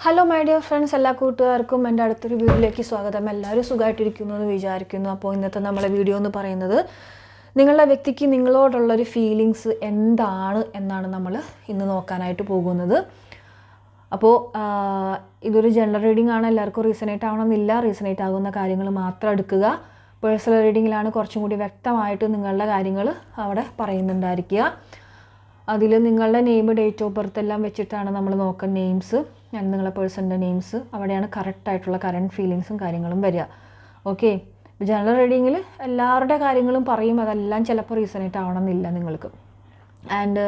Hello my dear friends എല്ലാ കൂട്ടുകാർക്കും എന്റെ അടുത്തൊരു വീഡിയോയിലേക്ക് സ്വാഗതം. എല്ലാവരും സുഖമായിട്ടിരിക്കുന്നു എന്ന് വിചാരിക്കുന്നു. അപ്പോൾ ഇന്നത്തെ നമ്മളെ വീഡിയോ എന്ന് പറയുന്നത് നിങ്ങളുടെ വ്യക്തിക്ക് നിങ്ങളോടുള്ളൊരു ഫീലിങ്സ് എന്താണ് എന്നാണ് നമ്മൾ ഇന്ന് നോക്കാനായിട്ട് പോകുന്നത്. അപ്പോൾ ഇതൊരു ജനറൽ റീഡിംഗ് ആണ്. എല്ലാവർക്കും റീസണേറ്റ് ആവണമെന്നില്ല. റീസണേറ്റ് ആകുന്ന കാര്യങ്ങൾ മാത്രം എടുക്കുക. പേഴ്സണൽ റീഡിങ്ങിലാണ് കുറച്ചും കൂടി വ്യക്തമായിട്ട് നിങ്ങളുടെ കാര്യങ്ങൾ അവിടെ പറയുന്നുണ്ടായിരിക്കുക. അതിൽ നിങ്ങളുടെ നെയിം ഡേറ്റ് ഓഫ് ബർത്ത് എല്ലാം വെച്ചിട്ടാണ് നമ്മൾ നോക്കുന്ന നെയിംസ് ഞാൻ നിങ്ങളുടെ പേഴ്സണിന്റെ നെയിംസ് അവിടെയാണ് കറക്റ്റായിട്ടുള്ള കറണ്ട് ഫീലിങ്സും കാര്യങ്ങളും വരിക. ഓക്കെ ജനറൽ റീഡിങ്ങിൽ എല്ലാവരുടെ കാര്യങ്ങളും പറയും. അതെല്ലാം ചിലപ്പോൾ റീസണേറ്റ് ആവണമെന്നില്ല നിങ്ങൾക്ക്. ആൻഡ്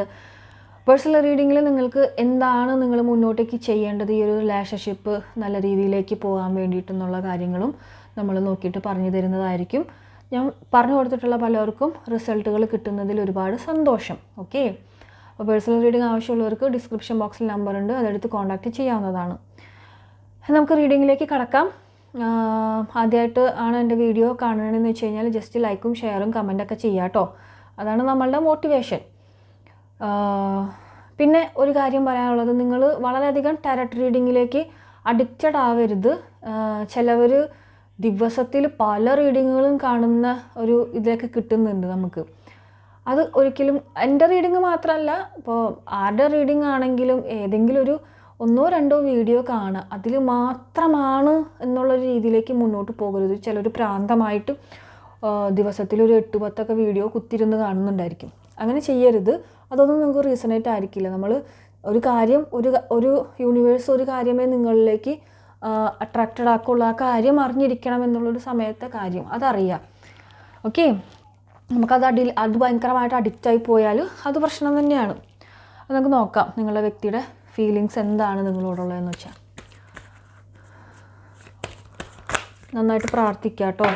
പേഴ്സണൽ റീഡിങ്ങിൽ നിങ്ങൾക്ക് എന്താണ് നിങ്ങൾ മുന്നോട്ടേക്ക് ചെയ്യേണ്ടത്? ഈ ഒരു റിലേഷൻഷിപ്പ് നല്ല രീതിയിലേക്ക് പോകാൻ വേണ്ടിയിട്ടെന്നുള്ള കാര്യങ്ങളും നമ്മൾ നോക്കിയിട്ട് പറഞ്ഞു തരുന്നതായിരിക്കും. ഞാൻ പറഞ്ഞു കൊടുത്തിട്ടുള്ള പലർക്കും റിസൾട്ടുകൾ കിട്ടുന്നതിൽ ഒരുപാട് സന്തോഷം. ഓക്കെ അപ്പോൾ പേഴ്സണൽ റീഡിംഗ് ആവശ്യമുള്ളവർക്ക് ഡിസ്ക്രിപ്ഷൻ ബോക്സിൽ നമ്പർ ഉണ്ട്. അതെടുത്ത് കോൺടാക്റ്റ് ചെയ്യാവുന്നതാണ്. നമുക്ക് റീഡിങ്ങിലേക്ക് കടക്കാം. ആദ്യമായിട്ട് ആണ് എന്റെ വീഡിയോ കാണണമെന്ന് വെച്ച് കഴിഞ്ഞാൽ ജസ്റ്റ് ലൈക്കും ഷെയറും കമന്റൊക്കെ ചെയ്യാം കേട്ടോ. അതാണ് നമ്മളുടെ മോട്ടിവേഷൻ പിന്നെ ഒരു കാര്യം പറയാനുള്ളത് നിങ്ങൾ വളരെയധികം ടാരറ്റ് റീഡിങ്ങിലേക്ക് അഡിക്റ്റഡ് ആവരുത്. ചിലവർ ദിവസത്തിൽ പല റീഡിങ്ങുകളും കാണുന്ന ഒരു ഇതിലൊക്കെ കിട്ടുന്നുണ്ട് നമുക്ക്. അത് ഒരിക്കലും എന്റെ റീഡിങ് മാത്രമല്ല ഇപ്പോൾ ആരുടെ റീഡിങ് ആണെങ്കിലും ഏതെങ്കിലും ഒരു ഒന്നോ രണ്ടോ വീഡിയോ കാണുക. അതിൽ മാത്രമാണ് എന്നുള്ള രീതിയിലേക്ക് മുന്നോട്ട് പോകരുത്. ഒരു പ്രാന്തമായിട്ട് ദിവസത്തിൽ ഒരു എട്ട് പത്തൊക്കെ വീഡിയോ കുത്തിരുന്ന് കാണുന്നുണ്ടായിരിക്കും. അങ്ങനെ ചെയ്യരുത്. അതൊന്നും നമുക്ക് റീസണേറ്റ് ആയിരിക്കില്ല. നമ്മൾ ഒരു കാര്യം ഒരു ഒരു യൂണിവേഴ്സ് ഒരു കാര്യമേ നിങ്ങളിലേക്ക് അട്രാക്റ്റഡ് ആക്കുള്ളൂ. ആ കാര്യം അറിഞ്ഞിരിക്കണം എന്നുള്ളൊരു സമയത്തെ കാര്യം. അതറിയാം ഓക്കെ? നമുക്കത് അടി അത് ഭയങ്കരമായിട്ട് അഡിക്റ്റായി പോയാൽ അത് പ്രശ്നം തന്നെയാണ്. അത് നമുക്ക് നോക്കാം നിങ്ങളുടെ വ്യക്തിയുടെ ഫീലിങ്സ് എന്താണ് നിങ്ങളോടുള്ളതെന്ന് വെച്ചാൽ. നന്നായിട്ട് പ്രാർത്ഥിക്കുക കേട്ടോ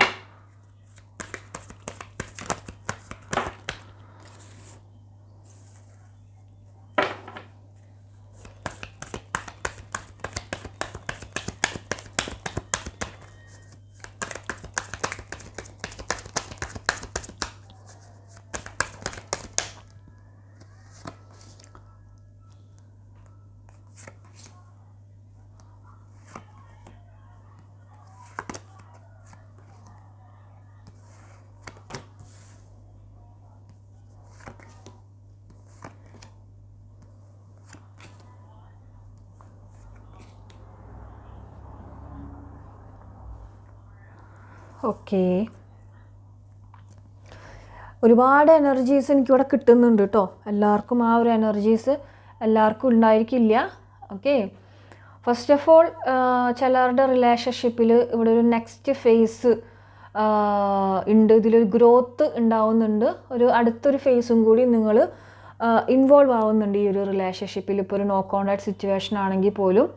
ഓക്കേ ഒരുപാട് എനർജീസ് എനിക്കിവിടെ കിട്ടുന്നുണ്ട് കേട്ടോ എല്ലാവർക്കും ആ ഒരു എനർജീസ് എല്ലാവർക്കും ഉണ്ടായിരിക്കില്ല. ഓക്കെ ഫസ്റ്റ് ഓഫ് ഓൾ ചിലരുടെ റിലേഷൻഷിപ്പിൽ ഇവിടെ ഒരു നെക്സ്റ്റ് ഫേസ് ഉണ്ട്. ഇതിലൊരു ഗ്രോത്ത് ഉണ്ടാവുന്നുണ്ട്. ഒരു അടുത്തൊരു ഫേസും കൂടി നിങ്ങൾ ഇൻവോൾവ് ആവുന്നുണ്ട് ഈ ഒരു റിലേഷൻഷിപ്പിൽ ഇപ്പോൾ ഒരു നോ കോൺടാക്ട് സിറ്റുവേഷൻ ആണെങ്കിൽ പോലും.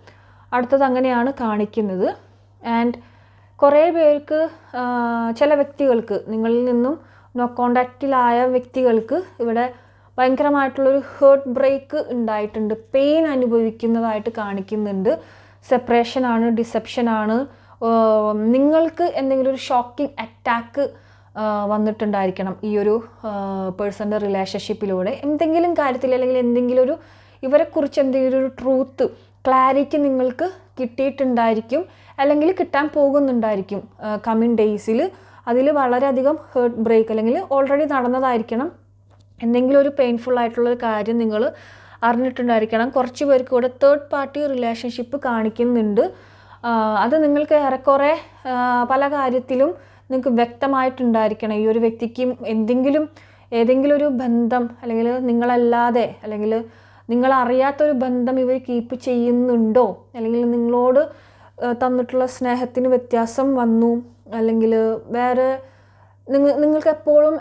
അടുത്തത് അങ്ങനെയാണ് കാണിക്കുന്നത്. ആൻഡ് കുറേ പേർക്ക് ചില വ്യക്തികൾക്ക് നിങ്ങളിൽ നിന്നും നോ കോണ്ടാക്റ്റിലായ വ്യക്തികൾക്ക് ഇവിടെ ഭയങ്കരമായിട്ടുള്ളൊരു ഹേർട്ട് ബ്രേക്ക് ഉണ്ടായിട്ടുണ്ട്. പെയിൻ അനുഭവിക്കുന്നതായിട്ട് കാണിക്കുന്നുണ്ട്. ഡിസെപ്ഷൻ ആണ് നിങ്ങൾക്ക് എന്തെങ്കിലും ഒരു ഷോക്കിംഗ് അറ്റാക്ക് വന്നിട്ടുണ്ടായിരിക്കണം ഈ ഒരു പേഴ്സന്റെ റിലേഷൻഷിപ്പിലൂടെ എന്തെങ്കിലും കാര്യത്തിൽ അല്ലെങ്കിൽ എന്തെങ്കിലും ഒരു ഇവരെക്കുറിച്ച് എന്തെങ്കിലും ഒരു ട്രൂത്ത് ക്ലാരിറ്റി നിങ്ങൾക്ക് കിട്ടിയിട്ടുണ്ടായിരിക്കും. അല്ലെങ്കിൽ കിട്ടാൻ പോകുന്നുണ്ടായിരിക്കും. കമ്മിങ് ഡേയ്സിൽ അതിൽ വളരെയധികം ഹേർട്ട് ബ്രേക്ക് അല്ലെങ്കിൽ ഓൾറെഡി നടന്നതായിരിക്കണം. എന്തെങ്കിലും ഒരു പെയിൻഫുൾ ആയിട്ടുള്ള കാര്യം നിങ്ങൾ അറിഞ്ഞിട്ടുണ്ടായിരിക്കണം. കുറച്ച് പേർക്ക് കൂടെ തേർഡ് പാർട്ടി റിലേഷൻഷിപ്പ് കാണിക്കുന്നുണ്ട്. അത് നിങ്ങൾക്ക് ഏറെക്കുറെ പല കാര്യത്തിലും നിങ്ങൾക്ക് വ്യക്തമായിട്ടുണ്ടായിരിക്കണം. ഈ ഒരു വ്യക്തിക്കും എന്തെങ്കിലും ഏതെങ്കിലും ഒരു ബന്ധം അല്ലെങ്കിൽ നിങ്ങളല്ലാതെ അല്ലെങ്കിൽ നിങ്ങളറിയാത്തൊരു ബന്ധം ഇവർ കീപ്പ് ചെയ്യുന്നുണ്ടോ? അല്ലെങ്കിൽ നിങ്ങളോട് തന്നിട്ടുള്ള സ്നേഹത്തിന് വ്യത്യാസം വന്നു. അല്ലെങ്കിൽ വേറെ നിങ്ങൾ നിങ്ങൾക്ക് എപ്പോഴും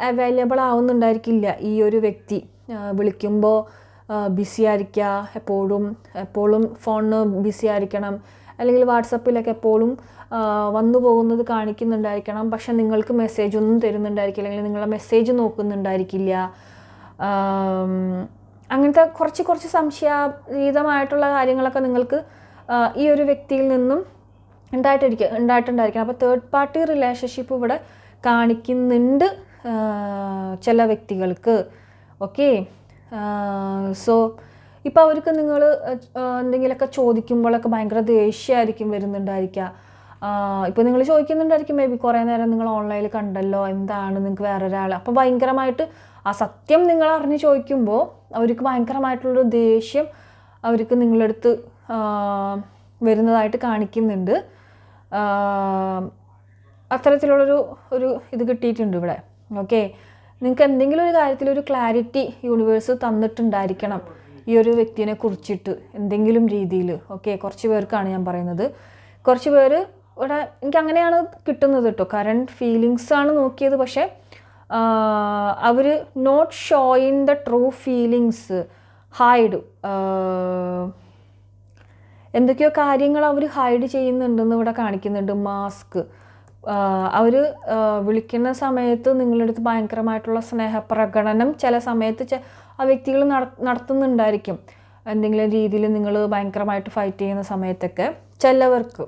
അവൈലബിൾ ആവുന്നുണ്ടായിരിക്കില്ല ഈ ഒരു വ്യക്തി. വിളിക്കുമ്പോൾ ബിസി ആയിരിക്കുക എപ്പോഴും എപ്പോഴും ഫോണിന് ബിസി ആയിരിക്കണം. അല്ലെങ്കിൽ വാട്സപ്പിലൊക്കെ എപ്പോഴും വന്നു പോകുന്നത് കാണിക്കുന്നുണ്ടായിരിക്കണം. പക്ഷെ നിങ്ങൾക്ക് മെസ്സേജ് ഒന്നും തരുന്നുണ്ടായിരിക്കില്ല. അല്ലെങ്കിൽ നിങ്ങളുടെ മെസ്സേജ് നോക്കുന്നുണ്ടായിരിക്കില്ല. അങ്ങനത്തെ കുറച്ച് കുറച്ച് സംശയാതീതമായിട്ടുള്ള കാര്യങ്ങളൊക്കെ നിങ്ങൾക്ക് ഈ ഒരു വ്യക്തിയിൽ നിന്നും ഉണ്ടായിട്ടിരിക്കുക ഉണ്ടായിട്ടുണ്ടായിരിക്കണം. അപ്പോൾ തേർഡ് പാർട്ടി റിലേഷൻഷിപ്പ് ഇവിടെ കാണിക്കുന്നുണ്ട് ചില വ്യക്തികൾക്ക്. ഓക്കെ സോ ഇപ്പോൾ അവർക്ക് നിങ്ങൾ എന്തെങ്കിലുമൊക്കെ ചോദിക്കുമ്പോഴൊക്കെ ഭയങ്കര ദേഷ്യമായിരിക്കും വരുന്നുണ്ടായിരിക്കുക. ഇപ്പോൾ നിങ്ങൾ ചോദിക്കുന്നുണ്ടായിരിക്കും മേ ബി കുറേ നേരം നിങ്ങൾ ഓൺലൈനിൽ കണ്ടല്ലോ എന്താണ്? നിങ്ങൾക്ക് വേറെ ഒരാൾ അപ്പോൾ ഭയങ്കരമായിട്ട് ആ സത്യം നിങ്ങൾ അറിഞ്ഞ് ചോദിക്കുമ്പോൾ അവർക്ക് ഭയങ്കരമായിട്ടുള്ളൊരു ദേഷ്യം അവർക്ക് നിങ്ങളടുത്ത് വരുന്നതായിട്ട് കാണിക്കുന്നുണ്ട്. അത്തരത്തിലുള്ളൊരു ഒരു ഇത് കിട്ടിയിട്ടുണ്ട് ഇവിടെ. ഓക്കെ നിങ്ങൾക്ക് എന്തെങ്കിലും ഒരു കാര്യത്തിൽ ഒരു ക്ലാരിറ്റി യൂണിവേഴ്സ് തന്നിട്ടുണ്ടായിരിക്കണം ഈ ഒരു വ്യക്തിനെ കുറിച്ചിട്ട് എന്തെങ്കിലും രീതിയിൽ. ഓക്കെ കുറച്ച് പേർക്കാണ് ഞാൻ പറയുന്നത്. കുറച്ച് പേര് ഇവിടെ എനിക്ക് അങ്ങനെയാണ് കിട്ടുന്നത് കേട്ടോ. കറണ്ട് ഫീലിങ്സ് ആണ് നോക്കിയത്. പക്ഷേ അവർ not showing the true feelings hide എന്തൊക്കെയോ കാര്യങ്ങൾ അവർ ഹൈഡ് ചെയ്യുന്നുണ്ടെന്ന് ഇവിടെ കാണിക്കുന്നുണ്ട്. മാസ്ക് അവർ വിളിക്കുന്ന സമയത്ത് നിങ്ങളുടെ അടുത്ത് ഭയങ്കരമായിട്ടുള്ള സ്നേഹപ്രകടനം ചില സമയത്ത് ആ വ്യക്തികൾ നട നടത്തുന്നുണ്ടായിരിക്കും. എന്തെങ്കിലും രീതിയിൽ നിങ്ങൾ ഭയങ്കരമായിട്ട് ഫൈറ്റ് ചെയ്യുന്ന സമയത്തൊക്കെ. ചിലവർക്ക്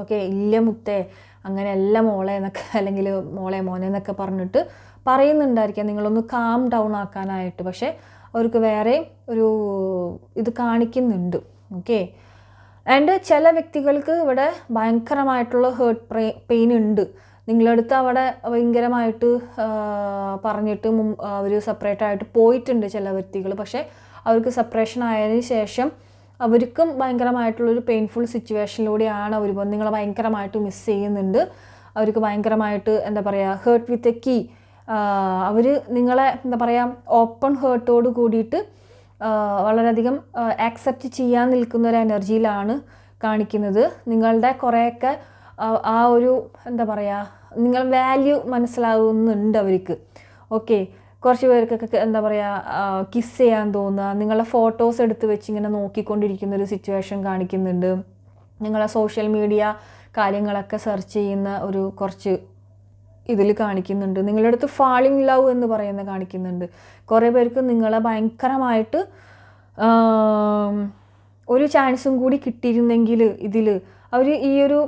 ഓക്കെ ഇല്ല മുത്തേ അങ്ങനെ അങ്ങനെയല്ല മോളെ എന്നൊക്കെ അല്ലെങ്കിൽ മോളെ മോനെ എന്നൊക്കെ പറഞ്ഞിട്ട് പറയുന്നുണ്ടായിരിക്കാം. നിങ്ങളൊന്ന് കാം ഡൗൺ ആക്കാനായിട്ട്. പക്ഷേ അവർക്ക് വേറെ ഒരു ഇത് കാണിക്കുന്നുണ്ട്. ഓക്കെ ആൻഡ് ചില വ്യക്തികൾക്ക് ഇവിടെ ഭയങ്കരമായിട്ടുള്ള ഹേർട്ട് പെയിൻ ഉണ്ട്. നിങ്ങളടുത്ത് അവിടെ ഭയങ്കരമായിട്ട് പറഞ്ഞിട്ട് അവർ സെപ്പറേറ്റ് ആയിട്ട് പോയിട്ടുണ്ട് ചില വ്യക്തികൾ. പക്ഷേ അവർക്ക് സെപ്പറേഷൻ ആയതിനു ശേഷം അവർക്കും ഭയങ്കരമായിട്ടുള്ളൊരു പെയിൻഫുൾ സിറ്റുവേഷനിലൂടെയാണ് അവർ നിങ്ങളെ ഭയങ്കരമായിട്ട് മിസ് ചെയ്യുന്നുണ്ട്. അവർക്ക് ഭയങ്കരമായിട്ട് എന്താ പറയുക ഹേർട്ട് വിത്ത് എ കീ അവർ നിങ്ങളെ എന്താ പറയുക ഓപ്പൺ ഹേർട്ടോട് കൂടിയിട്ട് വളരെയധികം ആക്സെപ്റ്റ് ചെയ്യാൻ നിൽക്കുന്ന ഒരു എനർജിയിലാണ് കാണിക്കുന്നത്. നിങ്ങളുടെ കുറേയൊക്കെ ആ, ഒരു എന്താ പറയുക നിങ്ങൾ വാല്യൂ മനസ്സിലാകുന്നുണ്ട് അവർക്ക്. ഓക്കെ കുറച്ച് പേർക്കൊക്കെ എന്താ പറയുക കിസ് ചെയ്യാൻ തോന്നുക നിങ്ങളുടെ ഫോട്ടോസ് എടുത്ത് വെച്ച് ഇങ്ങനെ നോക്കിക്കൊണ്ടിരിക്കുന്ന ഒരു സിറ്റുവേഷൻ കാണിക്കുന്നുണ്ട്. നിങ്ങളെ സോഷ്യൽ മീഡിയ കാര്യങ്ങളൊക്കെ സെർച്ച് ചെയ്യുന്ന ഒരു കുറച്ച് ഇതിൽ കാണിക്കുന്നുണ്ട്. നിങ്ങളുടെ അടുത്ത് ഫാളിങ് ലവ് എന്ന് പറയുന്ന കാണിക്കുന്നുണ്ട്. കുറേ പേർക്ക് നിങ്ങളെ ഭയങ്കരമായിട്ട് ഒരു ചാൻസും കൂടി കിട്ടിയിരുന്നെങ്കിൽ ഇതിൽ അവർ ഈ ഒരു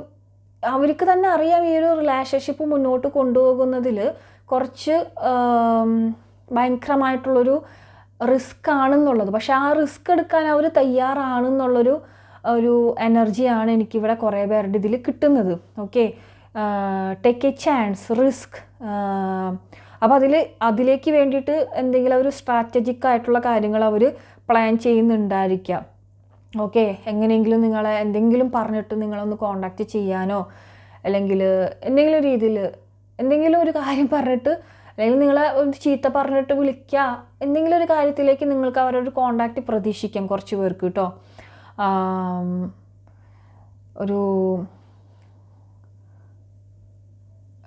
അവർക്ക് തന്നെ അറിയാം ഈ ഒരു റിലേഷൻഷിപ്പ് മുന്നോട്ട് കൊണ്ടുപോകുന്നതിൽ കുറച്ച് ഭയങ്കരമായിട്ടുള്ളൊരു റിസ്ക് ആണെന്നുള്ളത്. പക്ഷെ ആ റിസ്ക് എടുക്കാൻ അവർ തയ്യാറാണെന്നുള്ളൊരു ഒരു എനർജിയാണ് എനിക്കിവിടെ കുറേ പേരുടെ ഇതിൽ കിട്ടുന്നത്. Okay take a chance risk അപ്പോൾ അതിൽ അതിലേക്ക് വേണ്ടിയിട്ട് എന്തെങ്കിലും ഒരു സ്ട്രാറ്റജിക് ആയിട്ടുള്ള കാര്യങ്ങൾ അവർ പ്ലാൻ ചെയ്യുന്നുണ്ടായിരിക്കാം. ഓക്കെ എങ്ങനെയെങ്കിലും നിങ്ങളെ എന്തെങ്കിലും പറഞ്ഞിട്ട് നിങ്ങളൊന്ന് കോണ്ടാക്റ്റ് ചെയ്യാനോ അല്ലെങ്കിൽ എന്തെങ്കിലും രീതിയിൽ എന്തെങ്കിലും ഒരു കാര്യം പറഞ്ഞിട്ട് അല്ലെങ്കിൽ നിങ്ങളെ ഒരു ചീത്ത പറഞ്ഞിട്ട് വിളിക്കുക എന്തെങ്കിലും ഒരു കാര്യത്തിലേക്ക് നിങ്ങൾക്ക് അവരൊരു കോണ്ടാക്റ്റ് പ്രതീക്ഷിക്കാം കുറച്ച് പേർക്ക് കേട്ടോ ഒരു ആ,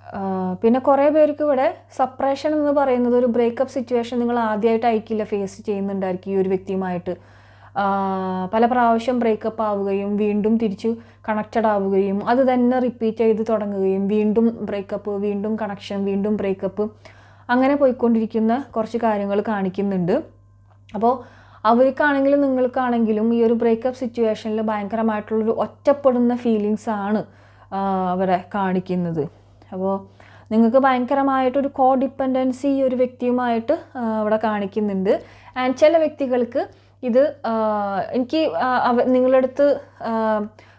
പിന്നെ കുറേ പേർക്ക് ഇവിടെ സപ്പറേഷൻ എന്ന് പറയുന്നത് ഒരു ബ്രേക്കപ്പ് സിറ്റുവേഷൻ നിങ്ങൾ ആദ്യമായിട്ട് അയക്കില്ല ഫേസ് ചെയ്യുന്നുണ്ടായിരിക്കും ഈ ഒരു വ്യക്തിയുമായിട്ട്. പല പ്രാവശ്യം ബ്രേക്കപ്പ് ആവുകയും വീണ്ടും തിരിച്ച് കണക്റ്റഡ് ആവുകയും അത് തന്നെ റിപ്പീറ്റ് ചെയ്ത് തുടങ്ങുകയും വീണ്ടും ബ്രേക്കപ്പ് വീണ്ടും കണക്ഷൻ വീണ്ടും ബ്രേക്കപ്പ് അങ്ങനെ പോയിക്കൊണ്ടിരിക്കുന്ന കുറച്ച് കാര്യങ്ങൾ കാണിക്കുന്നുണ്ട്. അപ്പോൾ അവർക്കാണെങ്കിലും നിങ്ങൾക്കാണെങ്കിലും ഈ ഒരു ബ്രേക്കപ്പ് സിറ്റുവേഷനിൽ ഭയങ്കരമായിട്ടുള്ളൊരു ഒറ്റപ്പെടുന്ന ഫീലിങ്സ് ആണ് അവരെ കാണിക്കുന്നത്. അപ്പോൾ നിങ്ങൾക്ക് ഭയങ്കരമായിട്ടൊരു കോ ഡിപ്പെൻഡൻസി ഒരു വ്യക്തിയുമായിട്ട് അവിടെ കാണിക്കുന്നുണ്ട്. ആൻഡ് ചില വ്യക്തികൾക്ക് ഇത് എനിക്ക് നിങ്ങളടുത്ത് ആ,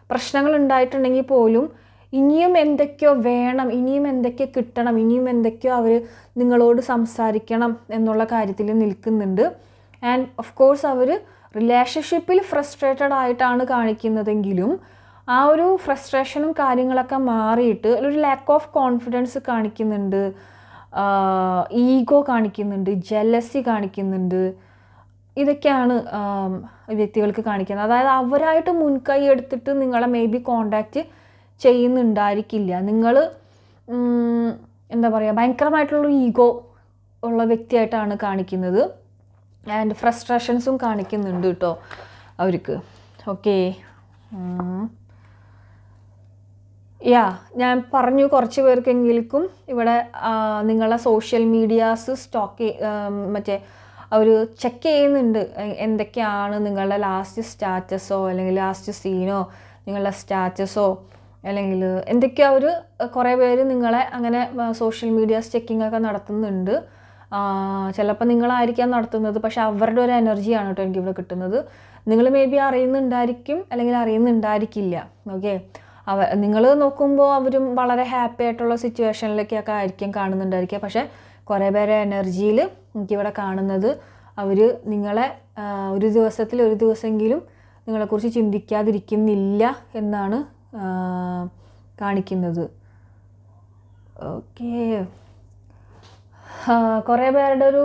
പ്രശ്നങ്ങൾ ഉണ്ടായിട്ടുണ്ടെങ്കിൽ പോലും ഇനിയും എന്തൊക്കെയോ വേണം ഇനിയും എന്തൊക്കെയോ കിട്ടണം ഇനിയും എന്തൊക്കെയോ അവർ നിങ്ങളോട് സംസാരിക്കണം എന്നുള്ള കാര്യത്തിൽ നിൽക്കുന്നുണ്ട്. ആൻഡ് ഓഫ് കോഴ്സ് അവർ റിലേഷൻഷിപ്പിൽ ഫ്രസ്ട്രേറ്റഡ് ആയിട്ടാണ് കാണിക്കുന്നതെങ്കിലും ആ ഒരു ഫ്രസ്ട്രേഷനും കാര്യങ്ങളൊക്കെ മാറിയിട്ട് ഒരു ലാക്ക് ഓഫ് കോൺഫിഡൻസ് കാണിക്കുന്നുണ്ട്. ഈഗോ കാണിക്കുന്നുണ്ട് ജലസി കാണിക്കുന്നുണ്ട്. ഇതൊക്കെയാണ് വ്യക്തികൾക്ക് കാണിക്കുന്നത്. അതായത് അവരായിട്ട് മുൻകൈ എടുത്തിട്ട് നിങ്ങളെ മേ ബി കോണ്ടാക്റ്റ് ചെയ്യുന്നുണ്ടായിരിക്കില്ല. നിങ്ങൾ എന്താ പറയുക ഭയങ്കരമായിട്ടുള്ള ഈഗോ ഉള്ള വ്യക്തിയായിട്ടാണ് കാണിക്കുന്നത്. ആൻഡ് ഫ്രസ്ട്രേഷൻസും കാണിക്കുന്നുണ്ട് കേട്ടോ അവർക്ക്. ഓക്കെ യാ ഞാൻ പറഞ്ഞു കുറച്ച് പേർക്കെങ്കിലും ഇവിടെ നിങ്ങളെ സോഷ്യൽ മീഡിയാസ് സ്റ്റോക്ക് മറ്റേ അവർ ചെക്ക് ചെയ്യുന്നുണ്ട് എന്തൊക്കെയാണ് നിങ്ങളുടെ ലാസ്റ്റ് സ്റ്റാറ്റസോ അല്ലെങ്കിൽ ലാസ്റ്റ് സീനോ നിങ്ങളുടെ സ്റ്റാറ്റസോ അല്ലെങ്കിൽ എന്തൊക്കെയാ ഒരു കുറേ പേര് നിങ്ങളെ അങ്ങനെ സോഷ്യൽ മീഡിയാസ് ചെക്കിംഗ് ഒക്കെ നടത്തുന്നുണ്ട്. ചിലപ്പോൾ നിങ്ങളായിരിക്കാം നടത്തുന്നത് പക്ഷേ അവരുടെ ഒരു എനർജിയാണ് കേട്ടോ എനിക്കിവിടെ കിട്ടുന്നത്. നിങ്ങൾ മേ ബി അറിയുന്നുണ്ടായിരിക്കും അല്ലെങ്കിൽ അറിയുന്നുണ്ടായിരിക്കില്ല ഓക്കെ അവ നിങ്ങൾ നോക്കുമ്പോൾ അവരും വളരെ ഹാപ്പി ആയിട്ടുള്ള സിറ്റുവേഷനിലേക്കൊക്കെ ആയിരിക്കും കാണുന്നുണ്ടായിരിക്കുക. പക്ഷേ കുറേ പേരെ എനർജിയിൽ എനിക്കിവിടെ കാണുന്നത് അവർ നിങ്ങളെ ഒരു ദിവസത്തിൽ ഒരു ദിവസമെങ്കിലും നിങ്ങളെക്കുറിച്ച് ചിന്തിക്കാതിരിക്കുന്നില്ല എന്നാണ് കാണിക്കുന്നത്. ഓക്കേ കുറേ പേരുടെ ഒരു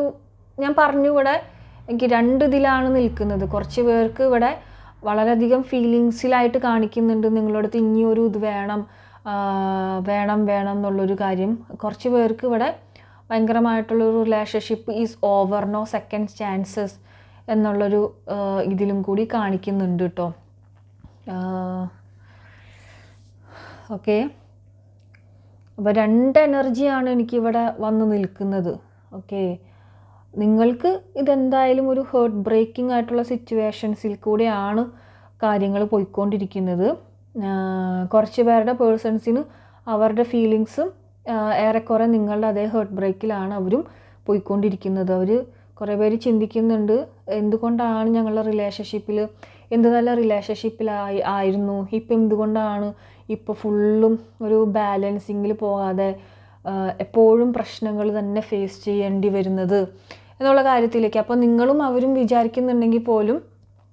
ഞാൻ പറഞ്ഞു ഇവിടെ എനിക്ക് രണ്ട് ഇതിലാണ് നിൽക്കുന്നത്. കുറച്ച് പേർക്ക് ഇവിടെ വളരെയധികം ഫീലിങ്സിലായിട്ട് കാണിക്കുന്നുണ്ട്. നിങ്ങളടുത്ത് ഇനിയൊരു ഇത് വേണം വേണം വേണം എന്നുള്ളൊരു കാര്യം. കുറച്ച് പേർക്ക് ഇവിടെ ഭയങ്കരമായിട്ടുള്ളൊരു relationship is over no second chances എന്നുള്ളൊരു ഇതിലും കൂടി കാണിക്കുന്നുണ്ട് കേട്ടോ ഓക്കെ. അപ്പോൾ രണ്ട് എനർജിയാണ് എനിക്കിവിടെ വന്ന് നിൽക്കുന്നത്. ഓക്കെ. നിങ്ങൾക്ക് ഇതെന്തായാലും ഒരു ഹേർട്ട് ബ്രേക്കിംഗ് ആയിട്ടുള്ള സിറ്റുവേഷൻസിൽ കൂടെയാണ് കാര്യങ്ങൾ പോയിക്കൊണ്ടിരിക്കുന്നത്. കുറച്ച് പേരുടെ പേഴ്സൺസിന് അവരുടെ ഫീലിങ്സും ഏറെക്കുറെ നിങ്ങളുടെ അതേ ഹേർട്ട് ബ്രേക്കിലാണ് അവരും പോയിക്കൊണ്ടിരിക്കുന്നത്. അവർ കുറേ പേര് ചിന്തിക്കുന്നുണ്ട് എന്തുകൊണ്ടാണ് ഞങ്ങളുടെ റിലേഷൻഷിപ്പിൽ എന്ത് നല്ല റിലേഷൻഷിപ്പിലായി ആയിരുന്നു? ഇപ്പം എന്തുകൊണ്ടാണ് ഇപ്പോൾ ഫുള്ളും ഒരു ബാലൻസിങ്ങിൽ പോകാതെ എപ്പോഴും പ്രശ്നങ്ങൾ തന്നെ ഫേസ് ചെയ്യേണ്ടി വരുന്നത്? എന്നുള്ള കാര്യത്തിലേക്ക്. അപ്പോൾ നിങ്ങളും അവരും വിചാരിക്കുന്നുണ്ടെങ്കിൽ പോലും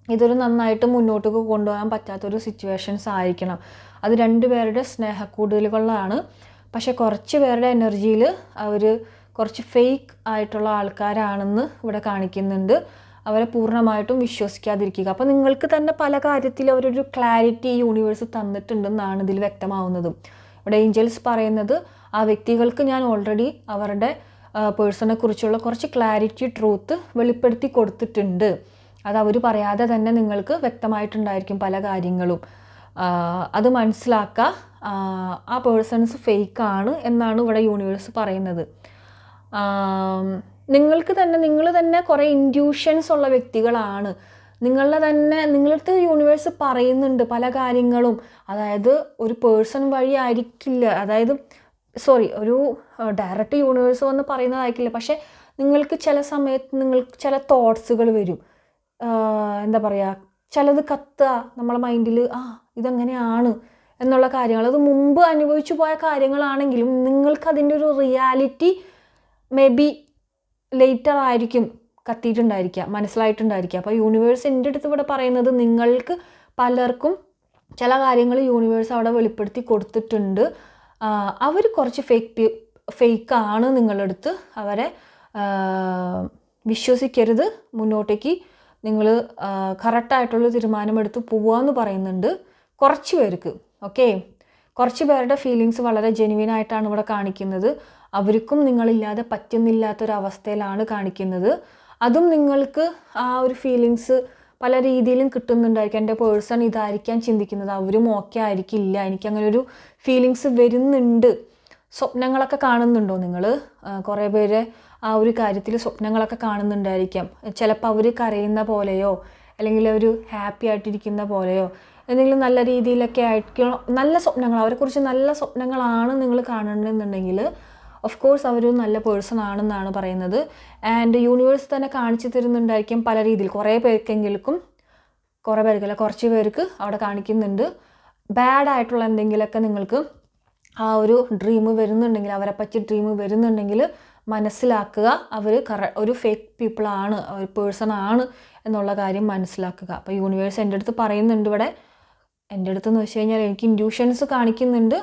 ഇതൊരു നന്നായിട്ട് മുന്നോട്ടേക്ക് കൊണ്ടുപോകാൻ പറ്റാത്തൊരു സിറ്റുവേഷൻസ് ആയിരിക്കണം. അത് രണ്ടുപേരുടെ സ്നേഹക്കൂടുതലുകളാണ്. പക്ഷെ കുറച്ച് പേരുടെ എനർജിയിൽ അവർ കുറച്ച് ഫേക്ക് ആയിട്ടുള്ള ആൾക്കാരാണെന്ന് ഇവിടെ കാണിക്കുന്നുണ്ട്. അവരെ പൂർണമായിട്ടും വിശ്വസിക്കാതിരിക്കുക. അപ്പോൾ നിങ്ങൾക്ക് തന്നെ പല കാര്യത്തിൽ അവരൊരു ക്ലാരിറ്റി യൂണിവേഴ്സ് തന്നിട്ടുണ്ടെന്നാണ് ഇതിൽ വ്യക്തമാവുന്നത്. ഇവിടെ ഏഞ്ചൽസ് പറയുന്നത് ആ വ്യക്തികൾക്ക് ഞാൻ ഓൾറെഡി അവരുടെ പേഴ്സണെ കുറിച്ചുള്ള കുറച്ച് ക്ലാരിറ്റി ട്രൂത്ത് വെളിപ്പെടുത്തി കൊടുത്തിട്ടുണ്ട്. അത് അവർ പറയാതെ തന്നെ നിങ്ങൾക്ക് വ്യക്തമായിട്ടുണ്ടായിരിക്കും പല കാര്യങ്ങളും. അത് മനസ്സിലാക്കുക ആ, പേഴ്സൺസ് ഫേക്ക് ആണ് എന്നാണ് ഇവിടെ യൂണിവേഴ്സ് പറയുന്നത്. നിങ്ങൾക്ക് തന്നെ നിങ്ങൾ തന്നെ കുറേ ഇൻഡ്യൂഷൻസ് ഉള്ള വ്യക്തികളാണ്. നിങ്ങളുടെ തന്നെ നിങ്ങളടുത്ത് യൂണിവേഴ്സ് പറയുന്നുണ്ട് പല കാര്യങ്ങളും. അതായത് ഒരു പേഴ്സൺ വഴി ആയിരിക്കില്ല. അതായത് സോറി ഒരു ഡയറക്റ്റ് യൂണിവേഴ്സ് വന്ന് പറയുന്നതായിരിക്കില്ല പക്ഷേ നിങ്ങൾക്ക് ചില സമയത്ത് നിങ്ങൾക്ക് ചില തോട്ട്സുകൾ വരും. എന്താ പറയുക ചിലത് കത്തുക നമ്മളെ മൈൻഡിൽ ആ ഇതെങ്ങനെയാണ് എന്നുള്ള കാര്യങ്ങൾ. അത് മുമ്പ് അനുഭവിച്ചു പോയ കാര്യങ്ങളാണെങ്കിലും നിങ്ങൾക്കതിന്റെ ഒരു റിയാലിറ്റി മേ ബി ലേറ്റർ ആയിരിക്കും കത്തിയിട്ടുണ്ടായിരിക്കുക മനസ്സിലായിട്ടുണ്ടായിരിക്കുക. അപ്പോൾ യൂണിവേഴ്സ് എന്റെ അടുത്ത് ഇവിടെ പറയുന്നത് നിങ്ങൾക്ക് പലർക്കും ചില കാര്യങ്ങൾ യൂണിവേഴ്സ് അവിടെ വെളിപ്പെടുത്തി കൊടുത്തിട്ടുണ്ട്. അവർ കുറച്ച് ഫേക്ക് ഫേക്കാണ് നിങ്ങളുടെ അടുത്ത് അവരെ വിശ്വസിക്കരുത് മുന്നോട്ടേക്ക് നിങ്ങൾ കറക്റ്റായിട്ടുള്ള തീരുമാനമെടുത്ത് പോവാന്ന് പറയുന്നുണ്ട് കുറച്ച് പേർക്ക് ഓക്കെ കുറച്ച് പേരുടെ ഫീലിങ്സ് വളരെ ജെനുവിൻ ആയിട്ടാണ് ഇവിടെ കാണിക്കുന്നത്. അവർക്കും നിങ്ങളില്ലാതെ പറ്റുന്നില്ലാത്തൊരവസ്ഥയിലാണ് കാണിക്കുന്നത്. അതും നിങ്ങൾക്ക് ആ ഒരു ഫീലിങ്സ് പല രീതിയിലും കിട്ടുന്നുണ്ടായിരിക്കും. എന്റെ പേഴ്സൺ ഇതായിരിക്കാൻ ചിന്തിക്കുന്നത്. അവരും ഓക്കെ ആയിരിക്കില്ല. എനിക്ക് അങ്ങനെ ഒരു ഫീലിങ്സ് വരുന്നുണ്ട്. സ്വപ്നങ്ങളൊക്കെ കാണുന്നുണ്ടോ നിങ്ങൾ കുറേ പേര് ആ ഒരു കാര്യത്തിൽ സ്വപ്നങ്ങളൊക്കെ കാണുന്നുണ്ടായിരിക്കാം. ചിലപ്പോൾ അവർ കരയുന്ന പോലെയോ അല്ലെങ്കിൽ ഒരു ഹാപ്പി ആയിട്ടിരിക്കുന്ന പോലെയോ എന്തെങ്കിലും നല്ല രീതിയിലൊക്കെ ആയിരിക്കണം? നല്ല സ്വപ്നങ്ങൾ. അവരെക്കുറിച്ച് നല്ല സ്വപ്നങ്ങളാണ് നിങ്ങൾ കാണണമെന്നുണ്ടെങ്കിൽ ഓഫ് കോഴ്സ് അവർ നല്ല പേഴ്സൺ ആണെന്നാണ് പറയുന്നത്. ആൻഡ് യൂണിവേഴ്സ് തന്നെ കാണിച്ചു തരുന്നുണ്ടായിരിക്കും പല രീതിയിൽ. കുറേ പേർക്കെങ്കിലും കുറേ പേർക്കല്ല കുറച്ച് പേർക്ക് അവിടെ കാണിക്കുന്നുണ്ട്. ബാഡ് ആയിട്ടുള്ള എന്തെങ്കിലുമൊക്കെ നിങ്ങൾക്ക് ആ ഒരു ഡ്രീം വരുന്നുണ്ടെങ്കിൽ അവരെ പറ്റി ഡ്രീം വരുന്നുണ്ടെങ്കിൽ മനസ്സിലാക്കുക. അവർ കറ ഒരു ഫേക്ക് പീപ്പിളാണ് ഒരു പേഴ്സൺ ആണ് എന്നുള്ള കാര്യം മനസ്സിലാക്കുക. അപ്പോൾ യൂണിവേഴ്സ് എന്റെ അടുത്ത് പറയുന്നുണ്ട് ഇവിടെ. എന്റെ അടുത്തെന്ന് വെച്ച് കഴിഞ്ഞാൽ എനിക്ക് ഇൻഡ്യൂഷൻസ് കാണിക്കുന്നുണ്ട്.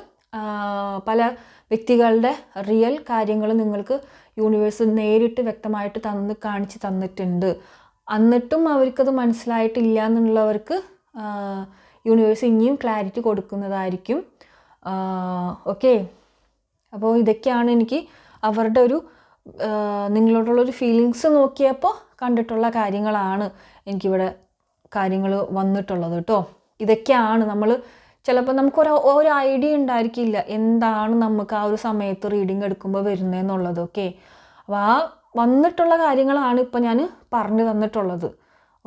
പല വ്യക്തികളുടെ റിയൽ കാര്യങ്ങൾ നിങ്ങൾക്ക് യൂണിവേഴ്സ് നേരിട്ട് വ്യക്തമായിട്ട് തന്ന് കാണിച്ച് തന്നിട്ടുണ്ട്. എന്നിട്ടും അവർക്കത് മനസ്സിലായിട്ടില്ല എന്നുള്ളവർക്ക് യൂണിവേഴ്സ് ഇനിയും ക്ലാരിറ്റി കൊടുക്കുന്നതായിരിക്കും. ഓക്കെ അപ്പോൾ ഇതൊക്കെയാണ് എനിക്ക് അവരുടെ ഒരു നിങ്ങളോടുള്ള നിങ്ങളോടുള്ളൊരു ഫീലിങ്സ് നോക്കിയപ്പോൾ കണ്ടിട്ടുള്ള കാര്യങ്ങളാണ് എനിക്കിവിടെ കാര്യങ്ങൾ വന്നിട്ടുള്ളത് കേട്ടോ. ഇതൊക്കെയാണ് നമ്മൾ ചിലപ്പോൾ നമുക്കൊരു ഒരു ഐഡിയ ഉണ്ടായിരിക്കില്ല എന്താണ് നമുക്ക് ആ ഒരു സമയത്ത് റീഡിങ് എടുക്കുമ്പോൾ വരുന്നതെന്നുള്ളത് ഓക്കെ അപ്പോൾ ആ വന്നിട്ടുള്ള കാര്യങ്ങളാണ് ഇപ്പോൾ ഞാൻ പറഞ്ഞു തന്നിട്ടുള്ളത്.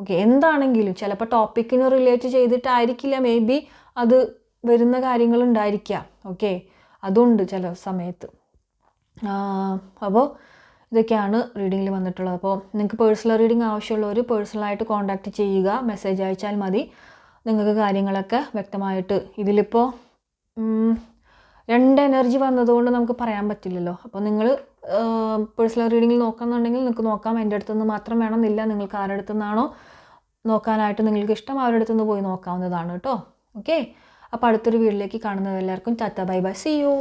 ഓക്കെ എന്താണെങ്കിലും ചിലപ്പോൾ ടോപ്പിക്കിന് റിലേറ്റ് ചെയ്തിട്ടായിരിക്കില്ല മേ ബി അത് വരുന്ന കാര്യങ്ങൾ ഉണ്ടായിരിക്കാം ഓക്കെ അതുണ്ട് ചില സമയത്ത്. അപ്പോൾ ഇതൊക്കെയാണ് റീഡിങ്ങിൽ വന്നിട്ടുള്ളത്. അപ്പോൾ നിങ്ങൾക്ക് പേഴ്സണൽ റീഡിംഗ് ആവശ്യമുള്ളവർ പേഴ്സണലായിട്ട് കോൺടാക്റ്റ് ചെയ്യുക മെസ്സേജ് അയച്ചാൽ മതി. നിങ്ങൾക്ക് കാര്യങ്ങളൊക്കെ വ്യക്തമായിട്ട് ഇതിലിപ്പോൾ രണ്ട് എനർജി വന്നതുകൊണ്ട് നമുക്ക് പറയാൻ പറ്റില്ലല്ലോ. അപ്പോൾ നിങ്ങൾ പേഴ്സണൽ റീഡിങ്ങിൽ നോക്കുന്നുണ്ടെങ്കിൽ നിങ്ങൾക്ക് നോക്കാം. എന്റെ അടുത്ത് നിന്ന് മാത്രം വേണമെന്നില്ല. നിങ്ങൾക്ക് ആരുടെ അടുത്തു നിന്നാണോ നോക്കാനായിട്ട് നിങ്ങൾക്ക് ഇഷ്ടം അവരുടെ അടുത്ത് നിന്ന് പോയി നോക്കാവുന്നതാണ് കേട്ടോ. ഓക്കെ അപ്പോൾ അടുത്തൊരു വീഡിയോയിലേക്ക് കാണുന്നത് എല്ലാവർക്കും tata bye bye. See you